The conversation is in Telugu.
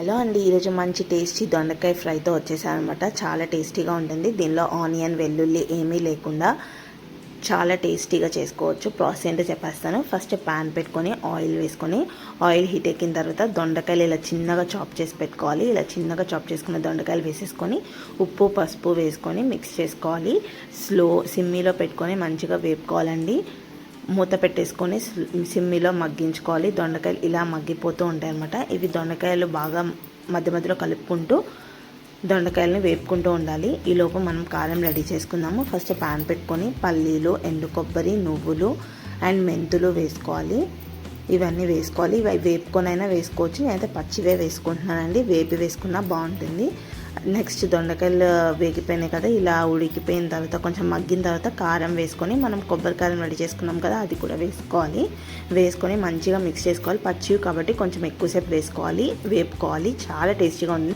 హలో అండి ఈరోజు మంచి టేస్టీ దొండకాయ ఫ్రైతో వచ్చేసారనమాట. చాలా టేస్టీగా ఉంటుంది. దీనిలో ఆనియన్ వెల్లుల్లి ఏమీ లేకుండా చాలా టేస్టీగా చేసుకోవచ్చు. ప్రాసెస్ ఏంటో చెప్పేస్తాను. ఫస్ట్ ప్యాన్ పెట్టుకొని ఆయిల్ వేసుకొని ఆయిల్ హీట్ ఎక్కిన తర్వాత దొండకాయలు ఇలా చిన్నగా చాప్ చేసి పెట్టుకోవాలి. ఇలా చిన్నగా చాప్ చేసుకున్న దొండకాయలు వేసేసుకొని ఉప్పు పసుపు వేసుకొని మిక్స్ చేసుకోవాలి. స్లో సిమ్మీలో పెట్టుకొని మంచిగా వేపుకోవాలండి. మూత పెట్టేసుకొని సిమ్మిలో మగ్గించుకోవాలి. దొండకాయలు ఇలా మగ్గిపోతూ ఉంటాయి అన్నమాట ఇవి దొండకాయలు బాగా మధ్య మధ్యలో కలుపుకుంటూ దొండకాయలని వేపుకుంటూ ఉండాలి. ఈ లోపు మనం కారం రెడీ చేసుకుందాము. ఫస్ట్ ప్యాన్ పెట్టుకొని పల్లీలు ఎండు కొబ్బరి నువ్వులు అండ్ మెంతులు వేసుకోవాలి. ఇవన్నీ వేసుకోవాలి. ఇవి వేపుకొనైనా వేసుకోవచ్చు. నేనైతే పచ్చివే వేసుకుంటున్నానండి. వేపి వేసుకున్నా బాగుంటుంది. నెక్స్ట్ దొండకాయలు వేగిపోయినాయి కదా ఇలా ఉడికిపోయిన తర్వాత కొంచెం మగ్గిన తర్వాత కారం వేసుకొని మనం కొబ్బరికాయలు రెడీ చేసుకున్నాం కదా అది కూడా వేసుకోవాలి. వేసుకొని మంచిగా మిక్స్ చేసుకోవాలి. పచ్చివి కాబట్టి కొంచెం ఎక్కువసేపు వేసుకోవాలి వేపుకోవాలి. చాలా టేస్టీగా ఉంది.